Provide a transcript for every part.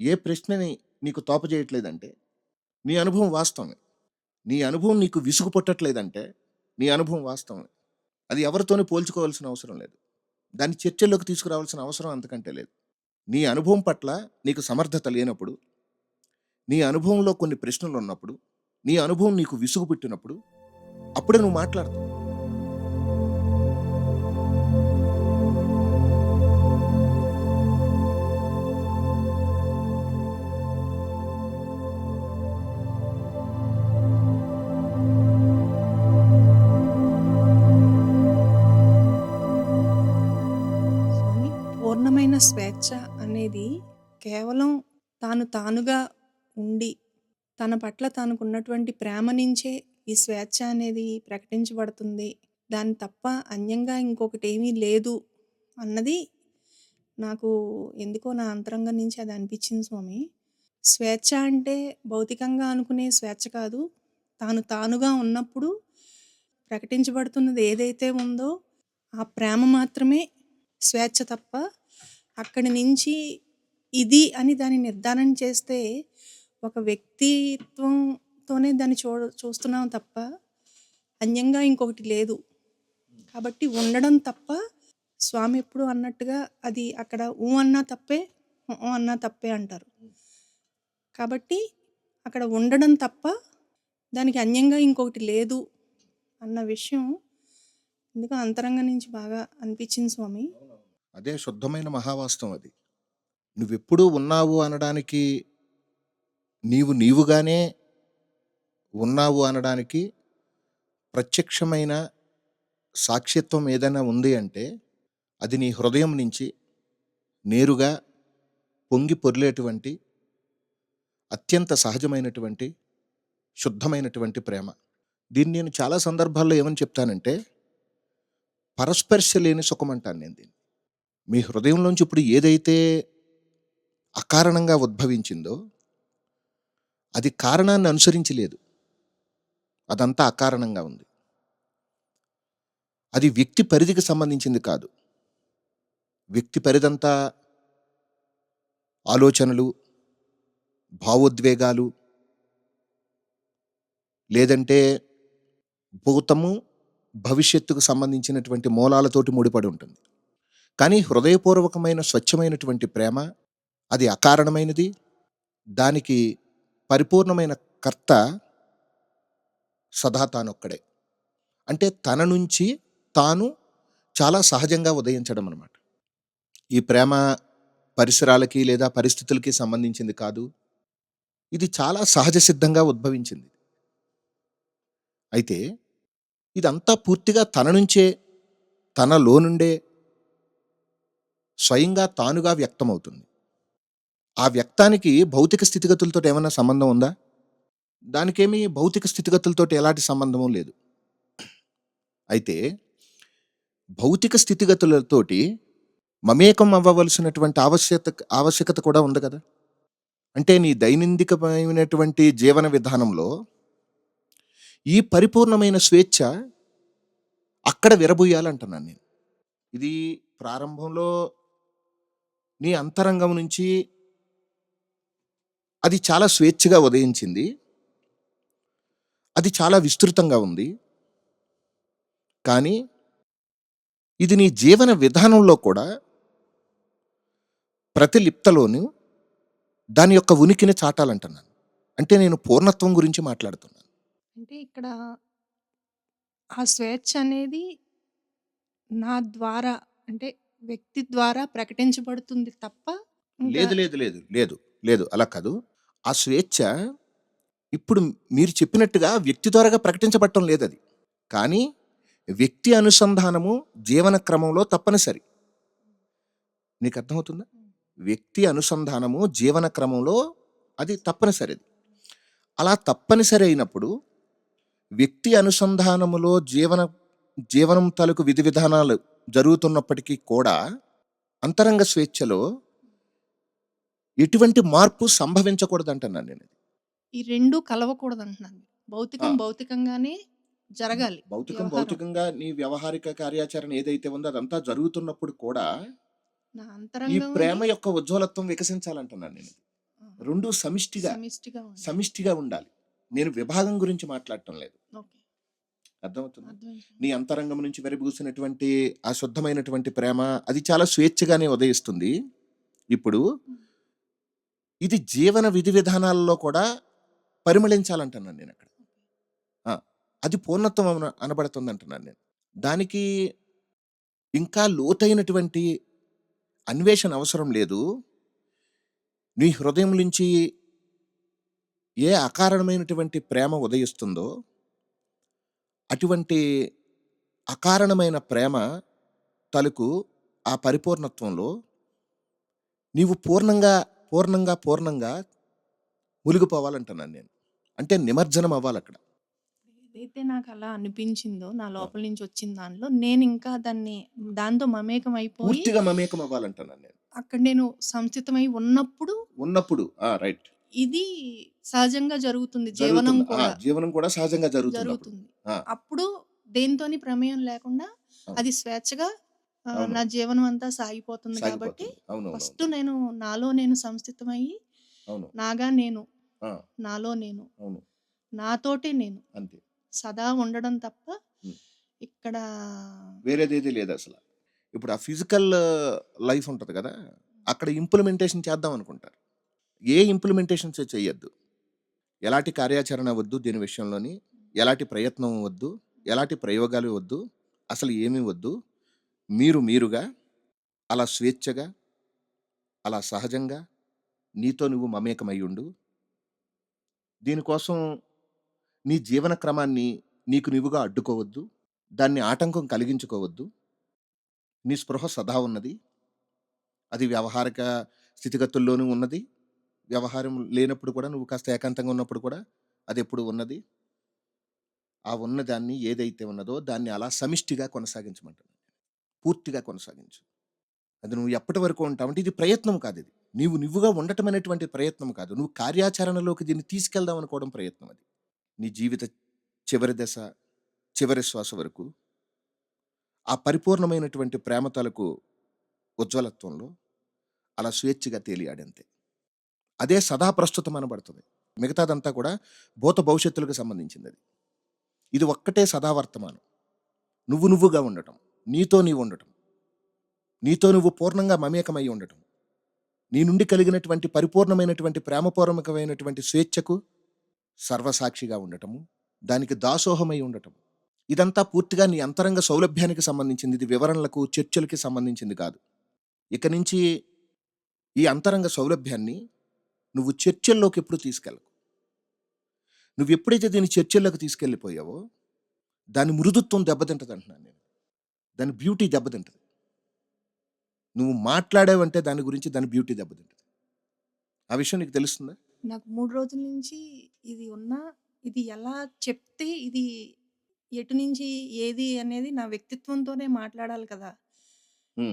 ఏ ప్రశ్నని నీకు తోపజేయట్లేదంటే నీ అనుభవం వాస్తవమే. నీ అనుభవం నీకు విసుగు పుట్టట్లేదంటే నీ అనుభవం వాస్తవమే. అది ఎవరితోనూ పోల్చుకోవాల్సిన అవసరం లేదు. దాన్ని చర్చల్లోకి తీసుకురావాల్సిన అవసరం అంతకంటే లేదు. నీ అనుభవం పట్ల నీకు సమర్థత లేనప్పుడు నీ అనుభవంలో కొన్ని ప్రశ్నలు ఉన్నప్పుడు నీ అనుభవం నీకు విసుగు పుట్టినప్పుడు అప్పుడే నువ్వు మాట్లాడతావు. పూర్ణమైన స్వేచ్ఛ అనేది కేవలం తాను తానుగా ఉండి తన పట్ల తనకున్నటువంటి ప్రేమ నుంచే ఈ స్వేచ్ఛ అనేది ప్రకటించబడుతుంది. దాని తప్ప అన్యంగా ఇంకొకటి ఏమీ లేదు అన్నది నాకు ఎందుకో నా అంతరంగం నుంచి అది అనిపించింది స్వామి. స్వేచ్ఛ అంటే భౌతికంగా అనుకునే స్వేచ్ఛ కాదు. తాను తానుగా ఉన్నప్పుడు ప్రకటించబడుతున్నది ఏదైతే ఉందో ఆ ప్రేమ మాత్రమే. స్వేచ్ఛ తప్ప అక్కడి నుంచి ఇది అని దాన్ని నిర్ధారణ చేస్తే ఒక వ్యక్తిత్వంతోనే దాన్ని చూ చూస్తున్నాం తప్ప అన్యంగా ఇంకొకటి లేదు. కాబట్టి ఉండడం తప్ప స్వామి ఎప్పుడు అన్నట్టుగా అది అక్కడ ఊ అన్నా తప్పే ఊ అన్నా తప్పే అంటారు. కాబట్టి అక్కడ ఉండడం తప్ప దానికి అన్యంగా ఇంకొకటి లేదు అన్న విషయం ఎందుకు అంతరంగం నుంచి బాగా అనిపించింది స్వామి. అదే శుద్ధమైన మహావాస్తవం అది. నువ్వెప్పుడూ ఉన్నావు అనడానికి నీవు నీవుగానే ఉన్నావు అనడానికి ప్రత్యక్షమైన సాక్షిత్వం ఏదైనా ఉంది అంటే అది నీ హృదయం నుంచి నేరుగా పొంగి పొర్లేటువంటి అత్యంత సహజమైనటువంటి శుద్ధమైనటువంటి ప్రేమ. దీన్ని నేను చాలా సందర్భాల్లో ఏమని చెప్తానంటే పరస్పర్శ లేని సుఖం అంటాను నేను దీన్ని. మీ హృదయంలోంచి ఇప్పుడు ఏదైతే అకారణంగా ఉద్భవించిందో అది కారణాన్ని అనుసరించలేదు. అదంతా అకారణంగా ఉంది. అది వ్యక్తి పరిధికి సంబంధించింది కాదు. వ్యక్తి పరిధంతా ఆలోచనలు భావోద్వేగాలు లేదంటే భూతము భవిష్యత్తుకు సంబంధించినటువంటి మూలాలతోటి ముడిపడి ఉంటుంది. కానీ హృదయపూర్వకమైన స్వచ్ఛమైనటువంటి ప్రేమ అది అకారణమైనది. దానికి పరిపూర్ణమైన కర్త సదా తానొక్కడే. అంటే తన నుంచి తాను చాలా సహజంగా ఉదయించడం అనమాట ఈ ప్రేమ పరిసరాలకి లేదా పరిస్థితులకి సంబంధించింది కాదు. ఇది చాలా సహజ సిద్ధంగా ఉద్భవించింది. అయితే ఇదంతా పూర్తిగా తన నుంచే తనలో నుండే స్వయంగా తానుగా వ్యక్తమవుతుంది. ఆ వ్యక్తానికి భౌతిక స్థితిగతులతో ఏమైనా సంబంధం ఉందా? దానికేమీ భౌతిక స్థితిగతులతో ఎలాంటి సంబంధము లేదు. అయితే భౌతిక స్థితిగతులతోటి మమేకం అవ్వవలసినటువంటి ఆవశ్యకత ఆవశ్యకత కూడా ఉంది కదా? అంటే నీ దైనందికమైనటువంటి జీవన విధానంలో ఈ పరిపూర్ణమైన స్వేచ్ఛ అక్కడ విరబూయాలంటున్నాను నేను. ఇది ప్రారంభంలో నీ అంతరంగం నుంచి అది చాలా స్వేచ్ఛగా ఉదయించింది. అది చాలా విస్తృతంగా ఉంది. కానీ ఇది నీ జీవన విధానంలో కూడా ప్రతిలిప్తలోనూ దాని యొక్క ఉనికిని చాటాలంటున్నాను. అంటే నేను పూర్ణత్వం గురించి మాట్లాడుతున్నాను. అంటే ఇక్కడ ఆ స్వేచ్ఛ అనేది నా ద్వారా అంటే వ్యక్తి ద్వారా ప్రకటించబడుతుంది తప్ప లేదు లేదు లేదు లేదు లేదు అలా కాదు. ఆ స్వేచ్ఛ ఇప్పుడు మీరు చెప్పినట్టుగా వ్యక్తి ద్వారాగా ప్రకటించబడటం లేదు అది కానీ వ్యక్తి అనుసంధానము జీవన క్రమంలో తప్పనిసరి. నీకు అర్థమవుతుందా? వ్యక్తి అనుసంధానము జీవన క్రమంలో అది తప్పనిసరిది. అలా తప్పనిసరి అయినప్పుడు వ్యక్తి అనుసంధానములో జీవన జీవనం తాలూకు విధి విధానాలు జరుగుతున్నప్పటికీ కూడా అంతరంగ స్వేచ్ఛలో ఎటువంటి మార్పు సంభవించకూడదు అంటున్నాను నేను ఈ రెండు కలవకూడదు అంటున్నాను భౌతికం. భౌతికంగానే జరగాలి భౌతికం. భౌతికంగా నీ వ్యవహారిక కార్యాచరణ ఏదైతే ఉందో అదంతా జరుగుతున్నప్పుడు కూడా ఈ ప్రేమ యొక్క ఉజ్వలత్వం వికసించాలంటున్నాను నేను రెండు సమిష్టిగా సమిష్టిగా ఉండాలి. నేను విభాగం గురించి మాట్లాడటం లేదు. ఓకే. అర్థమవుతుంది. నీ అంతరంగం నుంచి వెరబూసినటువంటి ఆ శుద్ధమైనటువంటి ప్రేమ అది చాలా స్వేచ్ఛగానే ఉదయిస్తుంది. ఇప్పుడు ఇది జీవన విధి విధానాలలో కూడా పరిమళించాలంటున్నాను నేను అక్కడ. అది పూర్ణత్వం అన- అనబడుతుంది అంటున్నాను నేను. దానికి ఇంకా లోతైనటువంటి అన్వేషణ అవసరం లేదు. నీ హృదయం నుంచి ఏ అకారణమైనటువంటి ప్రేమ ఉదయిస్తుందో అటువంటి అకారణమైన ప్రేమ తలుకు ఆ పరిపూర్ణత్వంలో నీవు పూర్ణంగా పూర్ణంగా పూర్ణంగా మునిగిపోవాలంటున్నాను నేను. అంటే నిమజ్జనం అవ్వాలి అక్కడ ఏదైతే నాకు అలా అనిపించిందో నా లోపల నుంచి వచ్చిన దానిలో నేను ఇంకా దాన్ని దాంతో మమేకం అయిపోయి పూర్తిగా మమేకం అవ్వాలంటున్నాను నేను. అక్కడ నేను సంస్థితమై ఉన్నప్పుడు ఉన్నప్పుడు. ఆ రైట్. ఇది సహజంగా జరుగుతుంది జీవనం జరుగుతుంది. ఆ, కూడా. జీవనం కూడా సహజంగా జరుగుతుంది అప్పుడు. జరుగుతుంది. ఆ. అప్పుడు దేనితోని ప్రమేయం లేకుండా అవును. అది స్వేచ్ఛగా ఆ, అవును. నా జీవనం అంతా సాగిపోతుంది కాబట్టి సాగిపోతుంది. అవును అవును, ఫస్ట్ నేను నాలో నేను సంస్థితమయ్యి అవును. నాగా నేను. ఆ, నాలో నేను. అవును. నాతోటే నేను. అంతే. సదా ఉండడం తప్ప ఉమ్. ఇక్కడ వేరేదేది లేదు అసలు. ఇప్పుడు ఆ ఫిజికల్ లైఫ్ ఉంటుంది కదా అక్కడ ఇంప్లిమెంటేషన్ చేద్దాం అనుకుంటారు. ఏ ఇంప్లిమెంటేషన్స్ చేయొద్దు. ఎలాంటి కార్యాచరణ వద్దు దీని విషయంలోని ఎలాంటి ప్రయత్నం వద్దు ఎలాంటి ప్రయోగాలు వద్దు అసలు ఏమీ వద్దు. మీరు మీరుగా అలా స్వేచ్ఛగా అలా సహజంగా నీతో నువ్వు మమేకమై ఉండు. దీనికోసం నీ జీవన క్రమాన్ని నీకు నువ్వుగా అడ్డుకోవద్దు. దాన్ని ఆటంకం కలిగించుకోవద్దు. నీ స్పృహ సదా ఉన్నది. అది వ్యవహారిక స్థితిగతుల్లోనూ ఉన్నది. వ్యవహారం లేనప్పుడు కూడా నువ్వు కాస్త ఏకాంతంగా ఉన్నప్పుడు కూడా అది ఎప్పుడు ఉన్నది? ఆ ఉన్నదాన్ని ఏదైతే ఉన్నదో దాన్ని అలా సమిష్టిగా కొనసాగించమంటాను. పూర్తిగా కొనసాగించు. అది నువ్వు ఎప్పటి వరకు ఉంటావంటే ఇది ప్రయత్నం కాదు ఇది. నీవు నువ్వుగా ఉండటం అనేటువంటి ప్రయత్నం కాదు. నువ్వు కార్యాచరణలోకి దీన్ని తీసుకెళ్దాం అనుకోవడం ప్రయత్నం అది. నీ జీవిత చివరి దశ చివరి శ్వాస వరకు ఆ పరిపూర్ణమైనటువంటి ప్రేమ తలకు ఉజ్వలత్వంలో అలా స్వేచ్ఛగా తేలియాడంతే అదే సదా ప్రస్తుతం అనబడుతుంది. మిగతాదంతా కూడా భూత భవిష్యత్తులకు సంబంధించింది అది ఇది ఒక్కటే సదా వర్తమానం. నువ్వు నువ్వుగా ఉండటం నీతో నీవు ఉండటం నీతో నువ్వు పూర్ణంగా మమేకమై ఉండటం నీ నుండి కలిగినటువంటి పరిపూర్ణమైనటువంటి ప్రేమపూర్వకమైనటువంటి స్వేచ్ఛకు సర్వసాక్షిగా ఉండటము దానికి దాసోహమై ఉండటం ఇదంతా పూర్తిగా నీ అంతరంగ సౌలభ్యానికి సంబంధించింది. ఇది వివరణలకు చర్చలకి సంబంధించింది కాదు. ఇక నుంచి ఈ అంతరంగ సౌలభ్యాన్ని నువ్వు చర్చల్లోకి ఎప్పుడు తీసుకెళ్ళకు? నువ్వు ఎప్పుడైతే దీన్ని చర్చల్లోకి తీసుకెళ్ళిపోయావో దాని మృదుత్వం దెబ్బతింటది అంటున్నాను నేను. దాని బ్యూటీ దెబ్బతింటది. నువ్వు మాట్లాడావంటే దాని గురించి దాని బ్యూటీ దెబ్బతింటది. ఆ విషయం నీకు తెలుస్తుందా? నాకు మూడు రోజుల నుంచి ఇది ఉన్నా ఇది ఎలా చెప్తే ఇది ఎటు నుంచి ఏది అనేది నా వ్యక్తిత్వంతోనే మాట్లాడాలి కదా.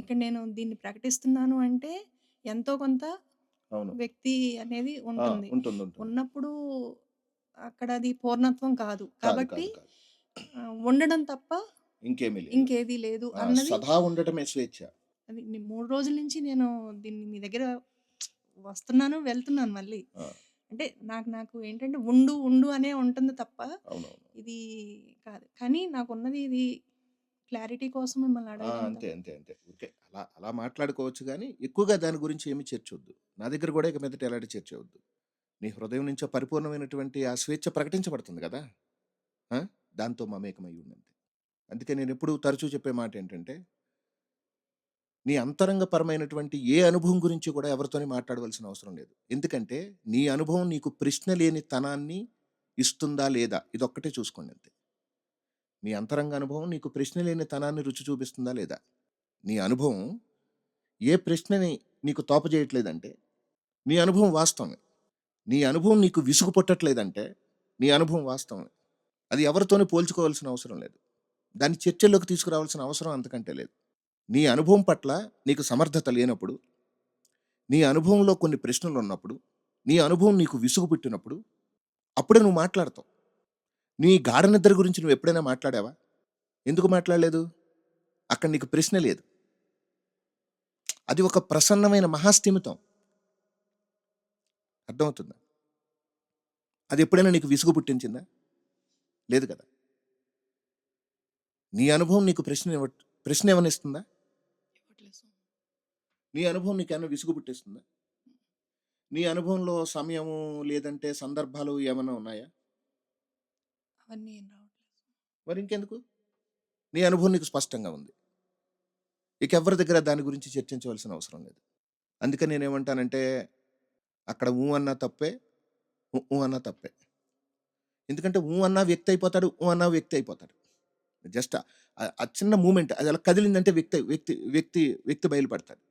ఇక్కడ నేను దీన్ని ప్రకటిస్తున్నాను అంటే ఎంతో కొంత అవును. వ్యక్తి అనేది ఆ, ఉంటుంది. ఉంటుంది ఉంటుంది. ఉన్నప్పుడు అక్కడ అది పూర్ణత్వం కాదు. కాదు, కాబట్టి కాదు, కాదు. ఆ, ఉండడం తప్ప ఇంకేమీ లేదు. ఇంకేది లేదు ఆ, అన్నది సదా ఉండటమే స్వేచ్ఛ. అది ని- మూడు రోజుల నుంచి నేను దీన్ని మీ దగ్గర వస్తున్నాను వెళ్తున్నాను మళ్ళీ. ఆ, అంటే నాకు నాకు ఏంటంటే ఉండు ఉండు అనే ఉంటుంది తప్ప అవునవును. ఇది కాదు. కానీ నాకు ఉన్నది ఇది క్లారిటీ కోసం మిమ్మల్ని ఆ, అడగడం అంతే అంతే అంతే. ఓకే అలా అలా మాట్లాడుకోవచ్చు కానీ ఎక్కువగా దాని గురించి ఏమీ చర్చ వద్దు నా దగ్గర కూడా ఇక మీదట ఎలాంటి చేర్చేవద్దు నీ హృదయం నుంచి పరిపూర్ణమైనటువంటి ఆ స్వేచ్ఛ ప్రకటించబడుతుంది కదా! దాంతో మమేకమై ఉండంతే అందుకే నేను ఎప్పుడు తరచూ చెప్పే మాట ఏంటంటే నీ అంతరంగపరమైనటువంటి ఏ అనుభవం గురించి కూడా ఎవరితోనే మాట్లాడవలసిన అవసరం లేదు. ఎందుకంటే నీ అనుభవం నీకు ప్రశ్న లేని తనాన్ని ఇస్తుందా లేదా? ఇదొక్కటే చూసుకోండి అంతే. నీ అంతరంగ అనుభవం నీకు ప్రశ్న లేని తనాన్ని రుచి చూపిస్తుందా లేదా? నీ అనుభవం ఏ ప్రశ్నని నీకు తోపజేయట్లేదంటే నీ అనుభవం వాస్తవమే. నీ అనుభవం నీకు విసుగు పుట్టట్లేదంటే నీ అనుభవం వాస్తవమే. అది ఎవరితోనే పోల్చుకోవాల్సిన అవసరం లేదు. దాన్ని చర్చల్లోకి తీసుకురావాల్సిన అవసరం అంతకంటే లేదు. నీ అనుభవం పట్ల నీకు సమర్థత లేనప్పుడు నీ అనుభవంలో కొన్ని ప్రశ్నలు ఉన్నప్పుడు నీ అనుభవం నీకు విసుగు పుట్టినప్పుడు అప్పుడే నువ్వు మాట్లాడతావు. నీ గాఢ నిద్ర గురించి నువ్వు ఎప్పుడైనా మాట్లాడావా? ఎందుకు మాట్లాడలేదు? అక్కడ నీకు ప్రశ్న లేదు. అది ఒక ప్రసన్నమైన మహాస్థిమితం. అర్థమవుతుందా? అది ఎప్పుడైనా నీకు విసుగు పుట్టించిందా? లేదు కదా. నీ అనుభవం నీకు ప్రశ్న ఇవ్వ ప్రశ్న ఏమైనా ఇస్తుందా నీ అనుభవం నీకు ఏమైనా విసుగు పుట్టిస్తుందా? నీ అనుభవంలో సమయము లేదంటే సందర్భాలు ఏమైనా ఉన్నాయా? అవన్నీ మరి ఇంకెందుకు? నీ అనుభవం నీకు స్పష్టంగా ఉంది. ఇక ఎవరి దగ్గర దాని గురించి చర్చించవలసిన అవసరం లేదు. అందుకని నేనేమంటానంటే అక్కడ ఊ అన్నా తప్పే ఊ ఊ అన్నా తప్పే. ఎందుకంటే ఊ అన్న వ్యక్తి అయిపోతాడు ఊ అన్న వ్యక్తి అయిపోతాడు. జస్ట్ ఆ చిన్న మూమెంట్ అది అలా కదిలిందంటే వ్యక్తి వ్యక్తి వ్యక్తి వ్యక్తి బయలుపడతాడు.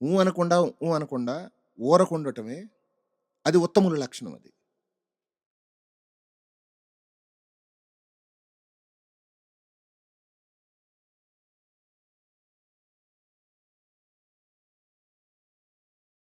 ఊ అనకుండా ఊ అనకుండా ఊరకుండటమే అది ఉత్తముల లక్షణం అది.